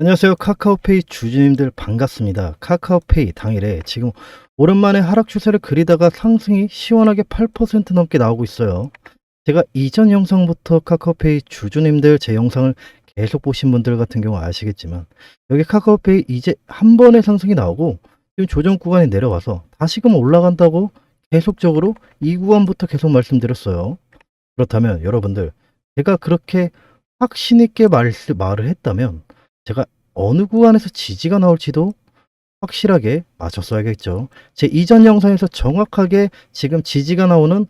안녕하세요. 카카오페이 주주님들 반갑습니다. 카카오페이 당일에 지금 오랜만에 하락 추세를 그리다가 상승이 시원하게 8% 넘게 나오고 있어요. 제가 이전 영상부터 카카오페이 주주님들 제 영상을 계속 보신 분들 같은 경우 아시겠지만 여기 카카오페이 이제 한 번의 상승이 나오고 지금 조정 구간이 내려와서 다시금 올라간다고 계속적으로 이 구간부터 계속 말씀드렸어요. 그렇다면 여러분들 제가 그렇게 확신 있게 말, 말을 했다면 제가 어느 구간에서 지지가 나올지도 확실하게 맞췄어야겠죠. 제 이전 영상에서 정확하게 지금 지지가 나오는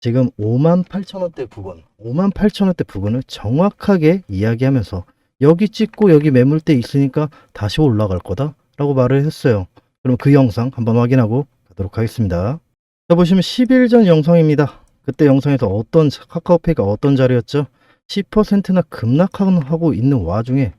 지금 5만 8천 원대 부분, 5만 8천 원대 부분을 정확하게 이야기하면서 여기 찍고 여기 매물대 있으니까 다시 올라갈 거다 라고 말을 했어요. 그럼 그 영상 한번 확인하고 가도록 하겠습니다. 자 보시면 10일 전 영상입니다. 그때 영상에서 어떤 카카오페이가 어떤 자리였죠? 10%나 급락하고 있는 와중에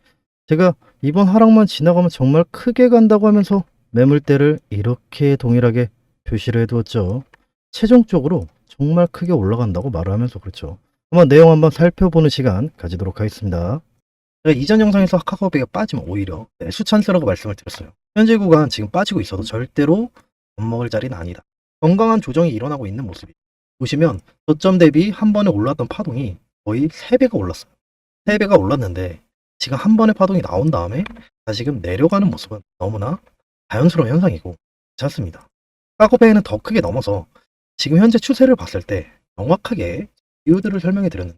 제가 이번 하락만 지나가면 정말 크게 간다고 하면서 매물대를 이렇게 동일하게 표시를 해두었죠. 최종적으로 정말 크게 올라간다고 말을 하면서 그렇죠. 한번 내용 한번 살펴보는 시간 가지도록 하겠습니다. 이전 영상에서 카카오페이가 빠지면 오히려 네, 수찬스라고 말씀을 드렸어요. 현재 구간 지금 빠지고 있어도 절대로 겁먹을 자리는 아니다. 건강한 조정이 일어나고 있는 모습이. 보시면 저점 대비 한 번에 올랐던 파동이 거의 3배가 올랐어요. 3배가 올랐는데 지금 한 번의 파동이 나온 다음에 다시금 내려가는 모습은 너무나 자연스러운 현상이고 괜찮습니다. 카카오페이는 더 크게 넘어서 지금 현재 추세를 봤을 때 정확하게 이유들을 설명해 드렸는데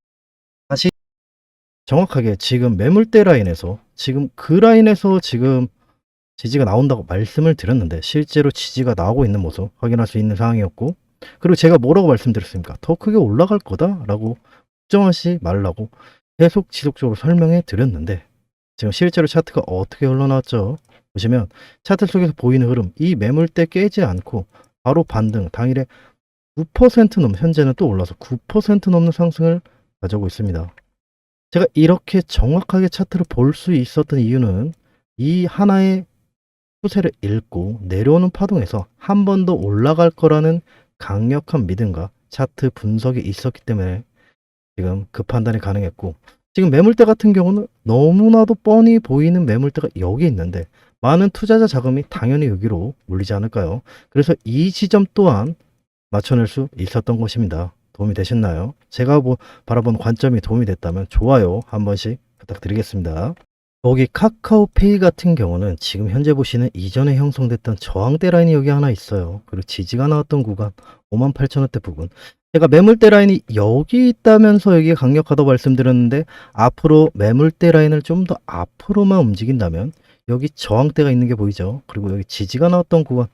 다시 정확하게 지금 매물대 라인에서 지금 그 라인에서 지금 지지가 나온다고 말씀을 드렸는데 실제로 지지가 나오고 있는 모습 확인할 수 있는 상황이었고 그리고 제가 뭐라고 말씀드렸습니까? 더 크게 올라갈 거다라고 걱정하지 말라고 계속 지속적으로 설명해 드렸는데 지금 실제로 차트가 어떻게 흘러나왔죠? 보시면 차트 속에서 보이는 흐름 이 매물대 깨지 않고 바로 반등 당일에 9%넘 현재는 또 올라서 9% 넘는 상승을 가져오고 있습니다. 제가 이렇게 정확하게 차트를 볼 수 있었던 이유는 이 하나의 추세를 읽고 내려오는 파동에서 한 번 더 올라갈 거라는 강력한 믿음과 차트 분석이 있었기 때문에 지금 그 판단이 가능했고 지금 매물대 같은 경우는 너무나도 뻔히 보이는 매물대가 여기 있는데 많은 투자자 자금이 당연히 여기로 몰리지 않을까요? 그래서 이 지점 또한 맞춰낼 수 있었던 것입니다. 도움이 되셨나요? 제가 뭐 바라본 관점이 도움이 됐다면 좋아요 한 번씩 부탁드리겠습니다. 여기 카카오페이 같은 경우는 지금 현재 보시는 이전에 형성됐던 저항대 라인이 여기 하나 있어요. 그리고 지지가 나왔던 구간 58,000원대 부분. 제가 매물대 라인이 여기 있다면서 여기가 강력하다고 말씀드렸는데 앞으로 매물대 라인을 좀 더 앞으로만 움직인다면 여기 저항대가 있는 게 보이죠. 그리고 여기 지지가 나왔던 구간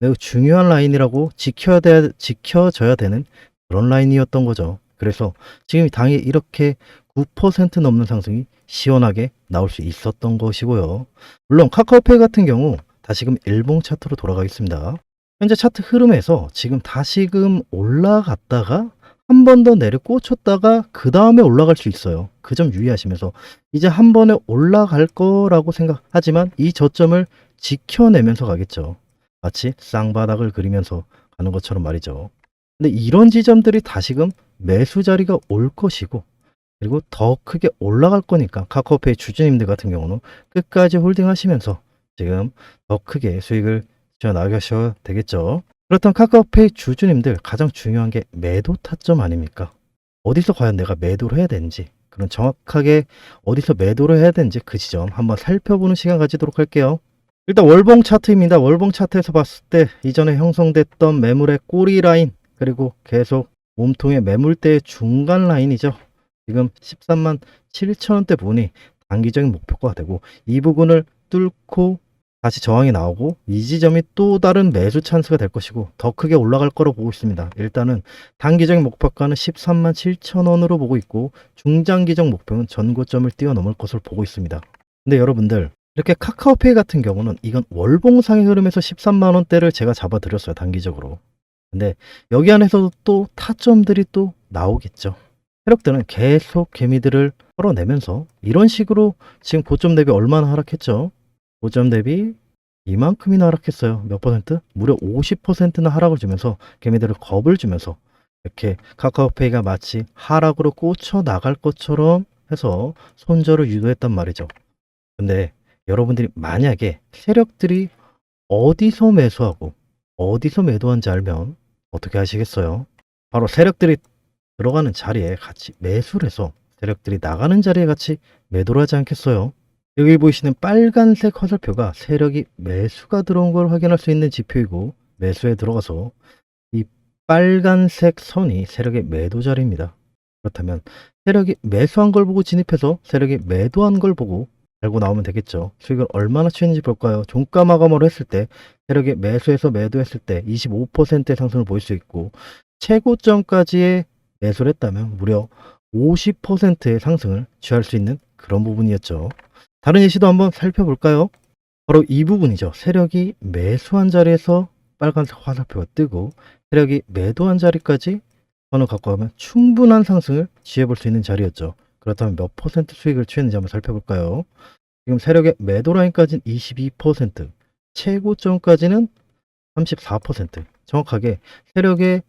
매우 중요한 라인이라고 지켜야 돼, 지켜져야 되는 그런 라인이었던 거죠. 그래서 지금 당일 이렇게 9% 넘는 상승이 시원하게 나올 수 있었던 것이고요. 물론 카카오페이 같은 경우 다시금 일봉 차트로 돌아가겠습니다. 현재 차트 흐름에서 지금 다시금 올라갔다가 한 번 더 내려 꽂혔다가 그 다음에 올라갈 수 있어요. 그 점 유의하시면서 이제 한 번에 올라갈 거라고 생각하지만 이 저점을 지켜내면서 가겠죠. 마치 쌍바닥을 그리면서 가는 것처럼 말이죠. 근데 이런 지점들이 다시금 매수 자리가 올 것이고 그리고 더 크게 올라갈 거니까 카카오페이 주주님들 같은 경우는 끝까지 홀딩 하시면서 지금 더 크게 수익을 쥐어 나가셔야 되겠죠. 그렇다면 카카오페이 주주님들 가장 중요한 게 매도 타점 아닙니까? 어디서 과연 내가 매도를 해야 되는지 그런 정확하게 어디서 매도를 해야 되는지 그 지점 한번 살펴보는 시간 가지도록 할게요. 일단 월봉 차트입니다. 월봉 차트에서 봤을 때 이전에 형성됐던 매물의 꼬리 라인 그리고 계속 몸통의 매물대의 중간 라인이죠. 지금 13만 7천 원대 부분이 단기적인 목표가 되고 이 부분을 뚫고 다시 저항이 나오고 이 지점이 또 다른 매수 찬스가 될 것이고 더 크게 올라갈 거로 보고 있습니다. 일단은 단기적인 목표가는 13만 7천 원으로 보고 있고 중장기적 목표는 전고점을 뛰어넘을 것으로 보고 있습니다. 근데 여러분들 이렇게 카카오페이 같은 경우는 이건 월봉상의 흐름에서 13만 원대를 제가 잡아드렸어요 단기적으로. 근데 여기 안에서도 또 타점들이 또 나오겠죠. 세력들은 계속 개미들을 털어내면서 이런 식으로 지금 고점 대비 얼마나 하락했죠? 고점 대비 이만큼이나 하락했어요. 몇 퍼센트? 무려 50%나 하락을 주면서 개미들을 겁을 주면서 이렇게 카카오페이가 마치 하락으로 꽂혀 나갈 것처럼 해서 손절을 유도했단 말이죠. 근데 여러분들이 만약에 세력들이 어디서 매수하고 어디서 매도한지 알면 어떻게 하시겠어요? 바로 세력들이 들어가는 자리에 같이 매수를 해서 세력들이 나가는 자리에 같이 매도를 하지 않겠어요? 여기 보이시는 빨간색 화살표가 세력이 매수가 들어온 걸 확인할 수 있는 지표이고 매수에 들어가서 이 빨간색 선이 세력의 매도 자리입니다. 그렇다면 세력이 매수한 걸 보고 진입해서 세력이 매도한 걸 보고 알고 나오면 되겠죠. 수익을 얼마나 취했는지 볼까요? 종가 마감으로 했을 때 세력이 매수해서 매도했을 때 25%의 상승을 보일 수 있고 최고점까지의 매수를 했다면 무려 50%의 상승을 취할 수 있는 그런 부분이었죠. 다른 예시도 한번 살펴볼까요? 바로 이 부분이죠. 세력이 매수한 자리에서 빨간색 화살표가 뜨고 세력이 매도한 자리까지 선을 갖고 가면 충분한 상승을 취해볼 수 있는 자리였죠. 그렇다면 몇 퍼센트 수익을 취했는지 한번 살펴볼까요? 지금 세력의 매도 라인까지는 22%, 최고점까지는 34%. 정확하게 세력의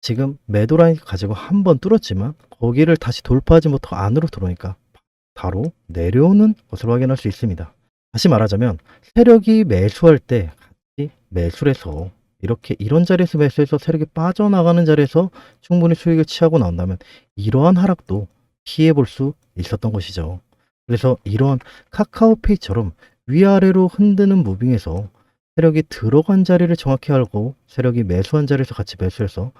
지금 매도 라인 가지고 한 번 뚫었지만 거기를 다시 돌파하지 못하고 안으로 들어오니까 바로 내려오는 것을 확인할 수 있습니다. 다시 말하자면 세력이 매수할 때 같이 매수를 해서 이렇게 이런 자리에서 매수해서 세력이 빠져나가는 자리에서 충분히 수익을 취하고 나온다면 이러한 하락도 피해 볼 수 있었던 것이죠. 그래서 이러한 카카오페이처럼 위아래로 흔드는 무빙에서 세력이 들어간 자리를 정확히 알고 세력이 매수한 자리에서 같이 매수해서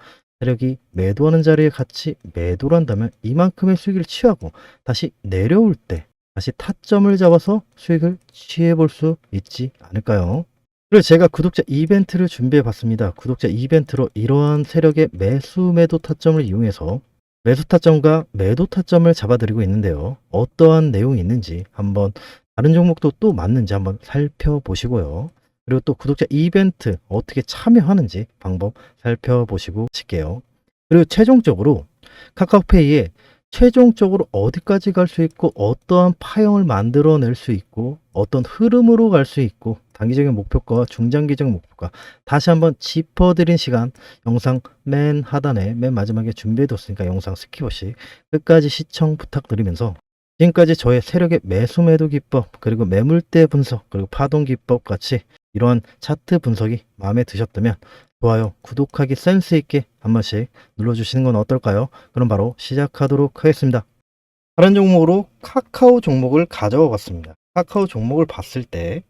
세력이 매도하는 자리에 같이 매도를 한다면 이만큼의 수익을 취하고 다시 내려올 때 다시 타점을 잡아서 수익을 취해 볼 수 있지 않을까요? 그리고 제가 구독자 이벤트를 준비해 봤습니다. 구독자 이벤트로 이러한 세력의 매수 매도 타점을 이용해서 매수 타점과 매도 타점을 잡아드리고 있는데요. 어떠한 내용이 있는지 한번 다른 종목도 또 맞는지 한번 살펴보시고요. 그리고 또 구독자 이벤트 어떻게 참여하는지 방법 살펴보시고 하실게요. 그리고 최종적으로 카카오페이에 최종적으로 어디까지 갈 수 있고 어떠한 파형을 만들어낼 수 있고 어떤 흐름으로 갈 수 있고 단기적인 목표가 중장기적인 목표가 다시 한번 짚어드린 시간 영상 맨 하단에 맨 마지막에 준비해뒀으니까 영상 스킵 없이 끝까지 시청 부탁드리면서 지금까지 저의 세력의 매수 매도 기법 그리고 매물대 분석 그리고 파동 기법 같이 이러한 차트 분석이 마음에 드셨다면 좋아요, 구독하기 센스 있게 한 번씩 눌러주시는 건 어떨까요? 그럼 바로 시작하도록 하겠습니다. 다른 종목으로 카카오 종목을 가져와 봤습니다. 카카오 종목을 봤을 때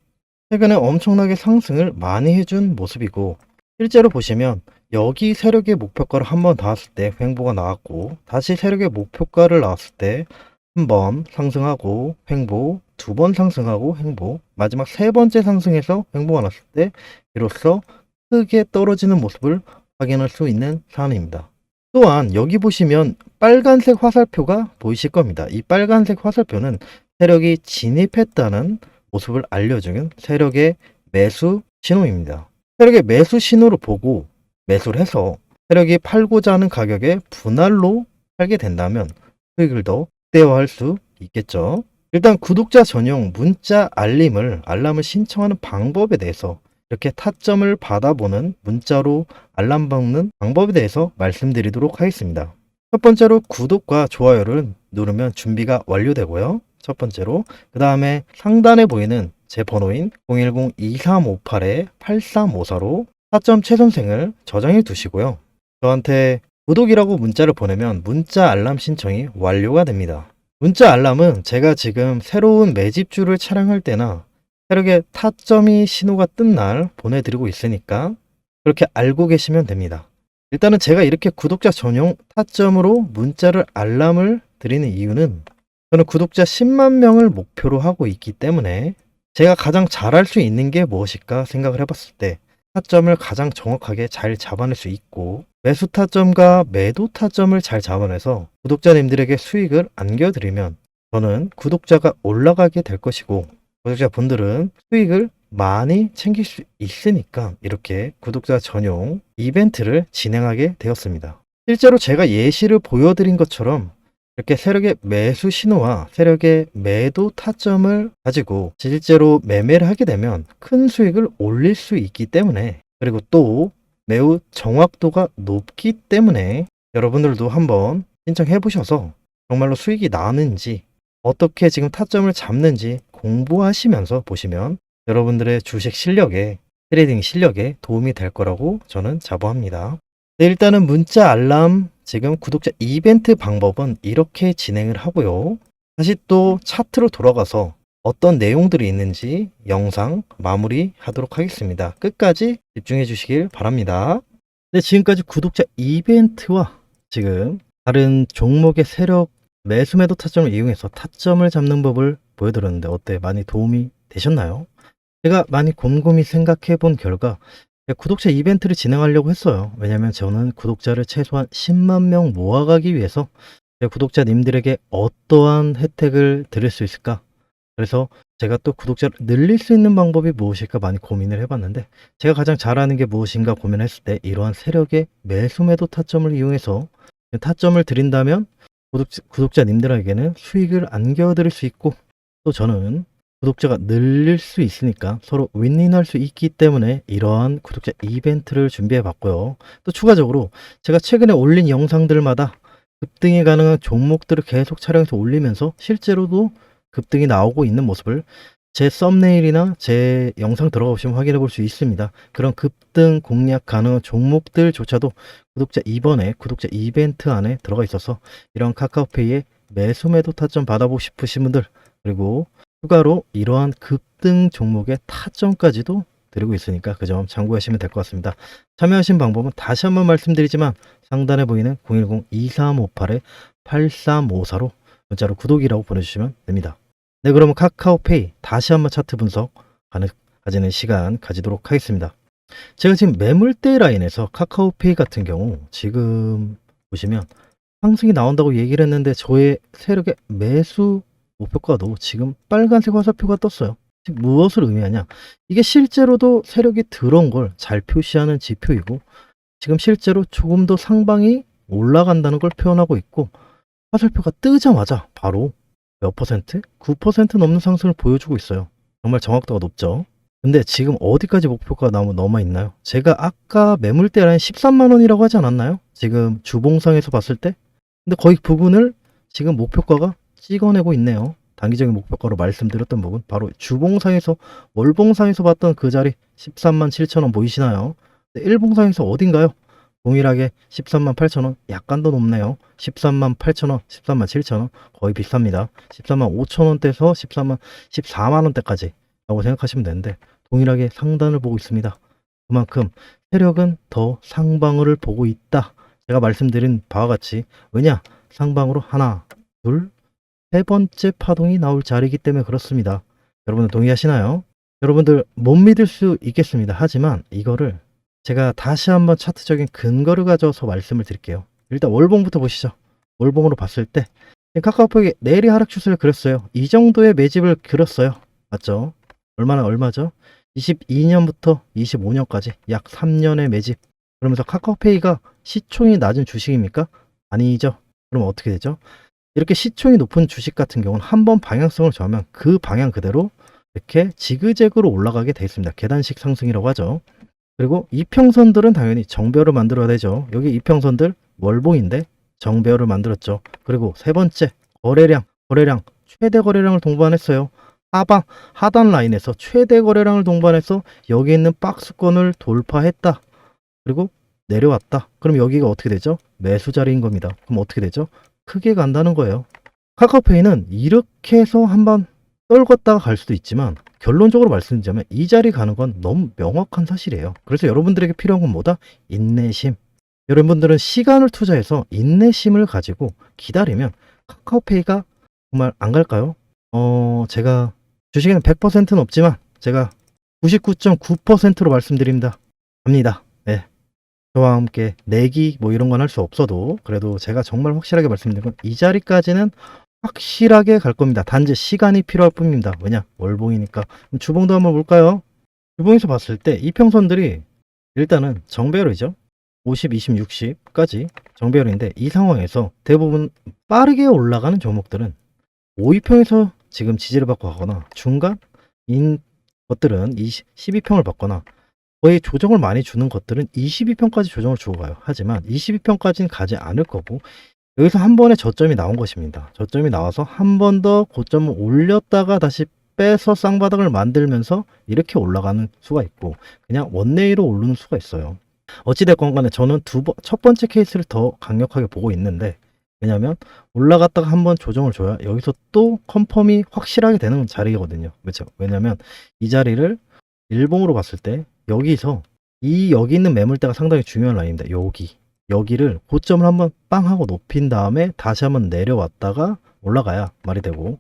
최근에 엄청나게 상승을 많이 해준 모습이고 실제로 보시면 여기 세력의 목표가를 한번 닿았을 때 횡보가 나왔고 다시 세력의 목표가를 나왔을 때 한 번 상승하고 횡보 두 번 상승하고 횡보 마지막 세 번째 상승해서 횡보가 났을 때 비로소 크게 떨어지는 모습을 확인할 수 있는 사안입니다. 또한 여기 보시면 빨간색 화살표가 보이실 겁니다. 이 빨간색 화살표는 세력이 진입했다는 모습을 알려주는 세력의 매수 신호입니다. 세력의 매수 신호를 보고 매수를 해서 세력이 팔고자 하는 가격에 분할로 팔게 된다면 수익을 더 극대화할 수 있겠죠. 일단 구독자 전용 문자 알림을 알람을 신청하는 방법에 대해서 이렇게 타점을 받아보는 문자로 알람 받는 방법에 대해서 말씀드리도록 하겠습니다. 첫 번째로 구독과 좋아요를 누르면 준비가 완료되고요. 첫 번째로 그 다음에 상단에 보이는 제 번호인 010-2358-8354로 타점 최 선생을 저장해 두시고요. 저한테 구독이라고 문자를 보내면 문자 알람 신청이 완료가 됩니다. 문자 알람은 제가 지금 새로운 매집주를 촬영할 때나 세력의 타점이 신호가 뜬 날 보내드리고 있으니까 그렇게 알고 계시면 됩니다. 일단은 제가 이렇게 구독자 전용 타점으로 문자를 알람을 드리는 이유는 저는 구독자 10만 명을 목표로 하고 있기 때문에 제가 가장 잘할 수 있는 게 무엇일까 생각을 해봤을 때 타점을 가장 정확하게 잘 잡아낼 수 있고 매수 타점과 매도 타점을 잘 잡아내서 구독자님들에게 수익을 안겨드리면 저는 구독자가 올라가게 될 것이고 구독자분들은 수익을 많이 챙길 수 있으니까 이렇게 구독자 전용 이벤트를 진행하게 되었습니다. 실제로 제가 예시를 보여드린 것처럼 이렇게 세력의 매수 신호와 세력의 매도 타점을 가지고 실제로 매매를 하게 되면 큰 수익을 올릴 수 있기 때문에 그리고 또 매우 정확도가 높기 때문에 여러분들도 한번 신청해 보셔서 정말로 수익이 나는지 어떻게 지금 타점을 잡는지 공부하시면서 보시면 여러분들의 주식 실력에 트레이딩 실력에 도움이 될 거라고 저는 자부합니다. 네, 일단은 문자 알람 지금 구독자 이벤트 방법은 이렇게 진행을 하고요. 다시 또 차트로 돌아가서 어떤 내용들이 있는지 영상 마무리 하도록 하겠습니다. 끝까지 집중해 주시길 바랍니다. 네, 지금까지 구독자 이벤트와 지금 다른 종목의 세력 매수 매도 타점을 이용해서 타점을 잡는 법을 보여드렸는데 어때? 많이 도움이 되셨나요? 제가 많이 곰곰이 생각해 본 결과 구독자 이벤트를 진행하려고 했어요. 왜냐면 저는 구독자를 최소한 10만 명 모아가기 위해서 제 구독자님들에게 어떠한 혜택을 드릴 수 있을까? 그래서 제가 또 구독자를 늘릴 수 있는 방법이 무엇일까 많이 고민을 해봤는데 제가 가장 잘하는 게 무엇인가 고민했을 때 이러한 세력의 매수 매도 타점을 이용해서 타점을 드린다면 구독자, 구독자님들에게는 수익을 안겨드릴 수 있고 또 저는 구독자가 늘릴 수 있으니까 서로 윈윈할 수 있기 때문에 이러한 구독자 이벤트를 준비해 봤고요. 또 추가적으로 제가 최근에 올린 영상들마다 급등이 가능한 종목들을 계속 촬영해서 올리면서 실제로도 급등이 나오고 있는 모습을 제 썸네일이나 제 영상 들어가 보시면 확인해 볼 수 있습니다. 그런 급등 공략 가능한 종목들조차도 구독자 이번에 구독자 이벤트 안에 들어가 있어서 이런 카카오페이에 매수 매도 타점 받아보고 싶으신 분들 그리고 추가로 이러한 급등 종목의 타점까지도 드리고 있으니까 그 점 참고하시면 될 것 같습니다. 참여하신 방법은 다시 한번 말씀드리지만 상단에 보이는 010-2358-8354로 문자로 구독이라고 보내주시면 됩니다. 네, 그러면 카카오페이 다시 한번 차트 분석 가지는 시간 가지도록 하겠습니다. 제가 지금 매물대 라인에서 카카오페이 같은 경우 지금 보시면 상승이 나온다고 얘기를 했는데 저의 세력의 매수 목표가도 지금 빨간색 화살표가 떴어요. 즉 무엇을 의미하냐? 이게 실제로도 세력이 들어온 걸 잘 표시하는 지표이고 지금 실제로 조금 더 상방이 올라간다는 걸 표현하고 있고 화살표가 뜨자마자 바로 몇 퍼센트? 9% 넘는 상승을 보여주고 있어요. 정말 정확도가 높죠. 근데 지금 어디까지 목표가 나무 넘어 있나요? 제가 아까 매물대 라인 13만 원이라고 하지 않았나요? 지금 주봉상에서 봤을 때? 근데 거의 부분을 지금 목표가가 찍어내고 있네요. 단기적인 목표가로 말씀드렸던 부분 바로 주봉상에서 월봉상에서 봤던 그 자리 13만 7천 원 보이시나요? 네, 일봉상에서 어딘가요? 동일하게 13만 8천 원 약간 더 높네요. 13만 8천 원, 13만 7천 원 거의 비쌉니다. 13만 5천 원대에서 13만 14만 원대까지 라고 생각하시면 되는데 동일하게 상단을 보고 있습니다. 그만큼 세력은 더 상방을 보고 있다. 제가 말씀드린 바와 같이 왜냐 상방으로 하나, 둘, 세 번째 파동이 나올 자리이기 때문에 그렇습니다. 여러분들 동의하시나요? 여러분들 못 믿을 수 있겠습니다. 하지만 이거를 제가 다시 한번 차트적인 근거를 가져서 말씀을 드릴게요. 일단 월봉부터 보시죠. 월봉으로 봤을 때 카카오톡이 내리 하락 추세를 그렸어요. 이 정도의 매집을 그렸어요. 맞죠? 얼마나 얼마죠? 22년부터 25년까지 약 3년의 매집. 그러면서 카카오페이가 시총이 낮은 주식입니까? 아니죠. 그럼 어떻게 되죠? 이렇게 시총이 높은 주식 같은 경우는 한 번 방향성을 정하면 그 방향 그대로 이렇게 지그재그로 올라가게 돼 있습니다. 계단식 상승이라고 하죠. 그리고 이평선들은 당연히 정배열을 만들어야 되죠. 여기 이평선들 월봉인데 정배열을 만들었죠. 그리고 세 번째 거래량, 거래량 최대 거래량을 동반했어요. 하방 하단 라인에서 최대 거래량을 동반해서 여기 있는 박스권을 돌파했다. 그리고 내려왔다. 그럼 여기가 어떻게 되죠? 매수 자리인 겁니다. 그럼 어떻게 되죠? 크게 간다는 거예요. 카카오페이는 이렇게 해서 한번 떨궜다가 갈 수도 있지만 결론적으로 말씀드리자면 이 자리 가는 건 너무 명확한 사실이에요. 그래서 여러분들에게 필요한 건 뭐다? 인내심. 여러분들은 시간을 투자해서 인내심을 가지고 기다리면 카카오페이가 정말 안 갈까요? 어, 제가 주식에는 100%는 없지만 제가 99.9%로 말씀드립니다. 갑니다. 네. 저와 함께 내기 뭐 이런 건 할 수 없어도 그래도 제가 정말 확실하게 말씀드린 건 이 자리까지는 확실하게 갈 겁니다. 단지 시간이 필요할 뿐입니다. 왜냐? 월봉이니까. 주봉도 한번 볼까요? 주봉에서 봤을 때 이평선들이 일단은 정배열이죠. 50, 20, 60까지 정배열인데 이 상황에서 대부분 빠르게 올라가는 종목들은 5위평에서 지금 지지를 받고 가거나 중간 인 것들은 20, 12평을 받거나 거의 조정을 많이 주는 것들은 22평까지 조정을 주고 가요. 하지만 22평까지는 가지 않을 거고 여기서 한 번에 저점이 나온 것입니다. 저점이 나와서 한 번 더 고점을 올렸다가 다시 빼서 쌍바닥을 만들면서 이렇게 올라가는 수가 있고 그냥 원내이로 오르는 수가 있어요. 어찌됐건 간에 저는 두 번, 첫 번째 케이스를 더 강력하게 보고 있는데 왜냐면 올라갔다가 한번 조정을 줘야 여기서 또 컨펌이 확실하게 되는 자리거든요. 그렇죠? 왜냐면 이 자리를 일봉으로 봤을 때 여기서 이 여기 있는 매물대가 상당히 중요한 라인입니다. 여기 여기를 고점을 한번 빵 하고 높인 다음에 다시 한번 내려왔다가 올라가야 말이 되고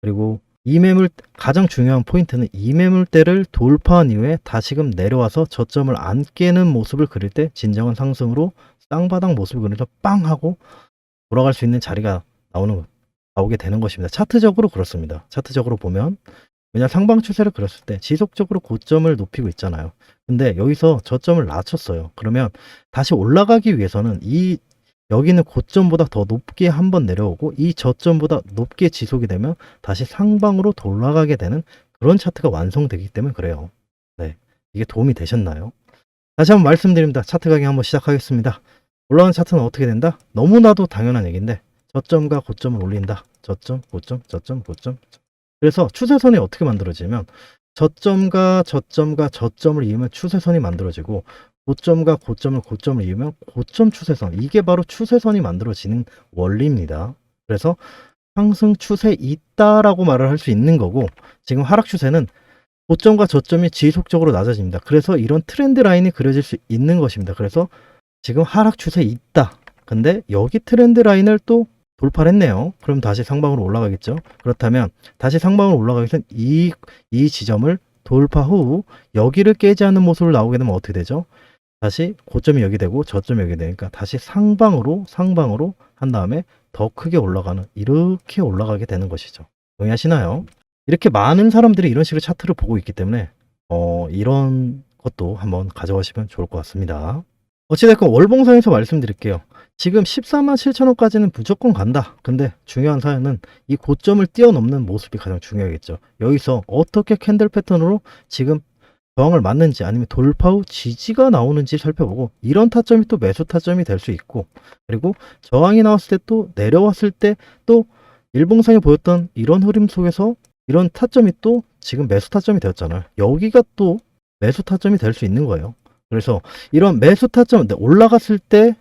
그리고 이 매물 가장 중요한 포인트는 이 매물대를 돌파한 이후에 다시금 내려와서 저점을 안 깨는 모습을 그릴 때 진정한 상승으로 쌍바닥 모습을 그려서 빵 하고 돌아갈 수 있는 자리가 나오는 나오게 되는 것입니다. 차트적으로 그렇습니다. 차트적으로 보면 왜냐 상방 추세를 그렸을 때 지속적으로 고점을 높이고 있잖아요. 근데 여기서 저점을 낮췄어요. 그러면 다시 올라가기 위해서는 이 여기는 고점보다 더 높게 한 번 내려오고 이 저점보다 높게 지속이 되면 다시 상방으로 돌아가게 되는 그런 차트가 완성되기 때문에 그래요. 네. 이게 도움이 되셨나요? 다시 한번 말씀드립니다. 차트 강의 한번 시작하겠습니다. 올라가는 차트는 어떻게 된다? 너무나도 당연한 얘기인데 저점과 고점을 올린다. 저점, 고점, 저점, 고점. 그래서 추세선이 어떻게 만들어지면 저점과 저점과 저점을 이으면 추세선이 만들어지고 고점과 고점을 고점을 이으면 고점 추세선 이게 바로 추세선이 만들어지는 원리입니다. 그래서 상승 추세 있다라고 말을 할 수 있는 거고 지금 하락 추세는 고점과 저점이 지속적으로 낮아집니다. 그래서 이런 트렌드 라인이 그려질 수 있는 것입니다. 그래서 지금 하락 추세 있다. 근데 여기 트렌드 라인을 또 돌파를 했네요. 그럼 다시 상방으로 올라가겠죠. 그렇다면 다시 상방으로 올라가기 위해서 이, 이 지점을 돌파 후 여기를 깨지 않는 모습을 나오게 되면 어떻게 되죠? 다시 고점이 여기 되고 저점이 여기 되니까 다시 상방으로 상방으로 한 다음에 더 크게 올라가는 이렇게 올라가게 되는 것이죠. 동의하시나요? 이렇게 많은 사람들이 이런 식으로 차트를 보고 있기 때문에 어, 이런 것도 한번 가져가시면 좋을 것 같습니다. 어찌됐건 월봉상에서 말씀드릴게요. 지금 14만 7천원까지는 무조건 간다. 근데 중요한 사연은 이 고점을 뛰어넘는 모습이 가장 중요하겠죠. 여기서 어떻게 캔들 패턴으로 지금 저항을 맞는지 아니면 돌파 후 지지가 나오는지 살펴보고 이런 타점이 또 매수 타점이 될 수 있고 그리고 저항이 나왔을 때 또 내려왔을 때 또 일봉상에 보였던 이런 흐름 속에서 이런 타점이 또 지금 매수 타점이 되었잖아요. 여기가 또 매수 타점이 될 수 있는 거예요. 그래서 이런 매수 타점 올라갔을 때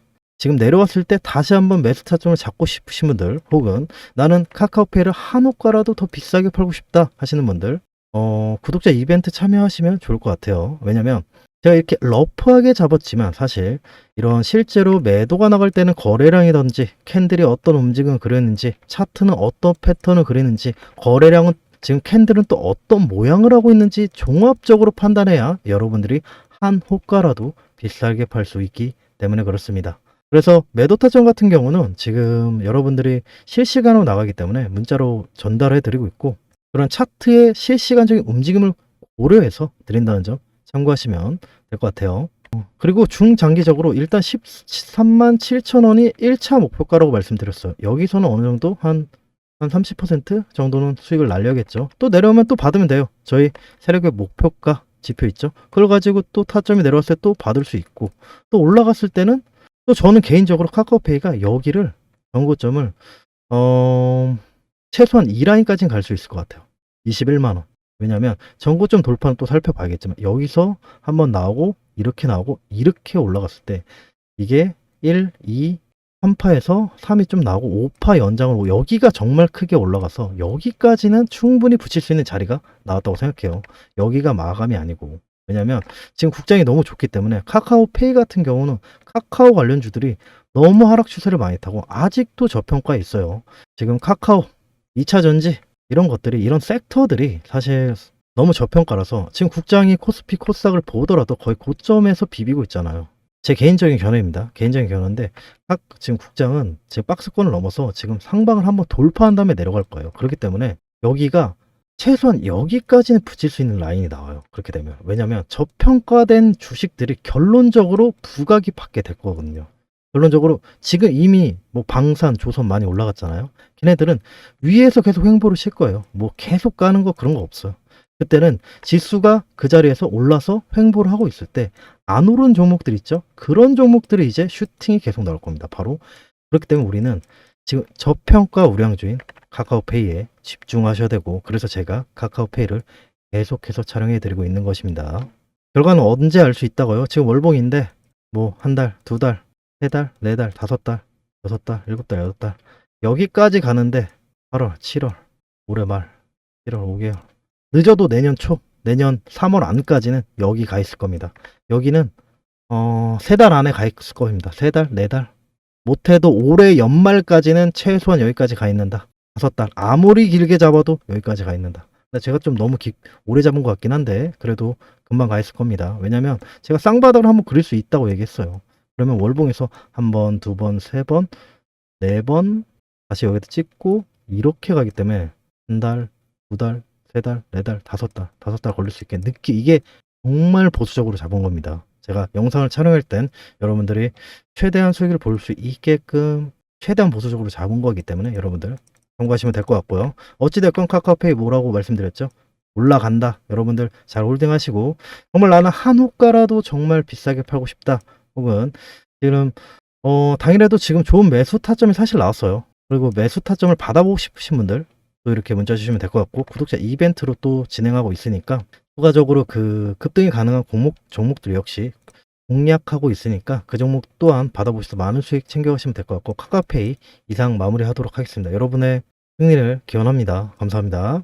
지금 내려왔을 때 다시 한번 매수 타점을 잡고 싶으신 분들 혹은 나는 카카오페이를 한 호가라도 더 비싸게 팔고 싶다 하시는 분들 어, 구독자 이벤트 참여하시면 좋을 것 같아요. 왜냐면 제가 이렇게 러프하게 잡았지만 사실 이런 실제로 매도가 나갈 때는 거래량이든지 캔들이 어떤 움직임을 그렸는지 차트는 어떤 패턴을 그리는지 거래량은 지금 캔들은 또 어떤 모양을 하고 있는지 종합적으로 판단해야 여러분들이 한 호가라도 비싸게 팔 수 있기 때문에 그렇습니다. 그래서 매도 타점 같은 경우는 지금 여러분들이 실시간으로 나가기 때문에 문자로 전달해 드리고 있고 그런 차트의 실시간적인 움직임을 고려해서 드린다는 점 참고하시면 될 것 같아요. 어, 그리고 중장기적으로 일단 13만 7천 원이 1차 목표가라고 말씀드렸어요. 여기서는 어느 정도 한, 한 30% 정도는 수익을 날려야겠죠. 또 내려오면 또 받으면 돼요. 저희 세력의 목표가 지표 있죠. 그걸 가지고 또 타점이 내려왔을 때 또 받을 수 있고 또 올라갔을 때는 또 저는 개인적으로 카카오페이가 여기를 정고점을 어 최소한 2라인까지는 갈 수 있을 것 같아요. 21만 원. 왜냐면 전고점 돌파는 또 살펴봐야겠지만 여기서 한번 나오고 이렇게 나오고 이렇게 올라갔을 때 이게 1, 2, 3파에서 3이 좀 나오고 5파 연장으로 여기가 정말 크게 올라가서 여기까지는 충분히 붙일 수 있는 자리가 나왔다고 생각해요. 여기가 마감이 아니고. 왜냐면 지금 국장이 너무 좋기 때문에 카카오페이 같은 경우는 카카오 관련주들이 너무 하락 추세를 많이 타고 아직도 저평가에 있어요. 지금 카카오, 2차 전지 이런 것들이 이런 섹터들이 사실 너무 저평가라서 지금 국장이 코스피 코스닥을 보더라도 거의 고점에서 비비고 있잖아요. 제 개인적인 견해입니다. 개인적인 견해인데 각 지금 국장은 지금 박스권을 넘어서 지금 상방을 한번 돌파한 다음에 내려갈 거예요. 그렇기 때문에 여기가 최소한 여기까지는 붙일 수 있는 라인이 나와요. 그렇게 되면 왜냐하면 저평가된 주식들이 결론적으로 부각이 받게 될 거거든요. 결론적으로 지금 이미 뭐 방산, 조선 많이 올라갔잖아요. 걔네들은 위에서 계속 횡보를 칠 거예요. 뭐 계속 가는 거 그런 거 없어요. 그때는 지수가 그 자리에서 올라서 횡보를 하고 있을 때 안 오른 종목들 있죠? 그런 종목들이 이제 슈팅이 계속 나올 겁니다. 바로 그렇기 때문에 우리는 지금 저평가 우량주인 카카오페이에 집중하셔야 되고 그래서 제가 카카오페이를 계속해서 촬영해 드리고 있는 것입니다. 결과는 언제 알 수 있다고요? 지금 월봉인데 뭐 한 달, 두 달, 세 달, 네 달, 다섯 달, 여섯 달, 일곱 달, 여덟 달 여기까지 가는데 8월, 7월, 올해 말, 1월, 5개월 늦어도 내년 초, 내년 3월 안까지는 여기 가 있을 겁니다. 여기는 어, 세 달 안에 가 있을 겁니다. 세 달, 네 달. 못해도 올해 연말까지는 최소한 여기까지 가 있는다. 다섯 달. 아무리 길게 잡아도 여기까지 가 있는다. 제가 좀 너무 기- 오래 잡은 것 같긴 한데 그래도 금방 가 있을 겁니다. 왜냐면 제가 쌍바닥을 한번 그릴 수 있다고 얘기했어요. 그러면 월봉에서 한 번, 두 번, 세 번, 네 번 다시 여기다 찍고 이렇게 가기 때문에 한 달, 두 달, 세 달, 네 달, 다섯 달, 다섯 달 걸릴 수 있게 느끼 이게 정말 보수적으로 잡은 겁니다. 제가 영상을 촬영할 땐 여러분들이 최대한 수익을 볼 수 있게끔 최대한 보수적으로 잡은 거기 때문에 여러분들 참고하시면 될 것 같고요. 어찌됐건 카카오페이 뭐라고 말씀드렸죠? 올라간다. 여러분들 잘 홀딩하시고 정말 나는 한 호가라도 정말 비싸게 팔고 싶다. 혹은 지금 어 당일에도 지금 좋은 매수 타점이 사실 나왔어요. 그리고 매수 타점을 받아보고 싶으신 분들 또 이렇게 문자 주시면 될 것 같고 구독자 이벤트로 또 진행하고 있으니까 추가적으로 그 급등이 가능한 종목 종목들 역시 공략하고 있으니까 그 종목 또한 받아보셔서 많은 수익 챙겨가시면 될 것 같고 카카오페이 이상 마무리하도록 하겠습니다. 여러분의 승리를 기원합니다. 감사합니다.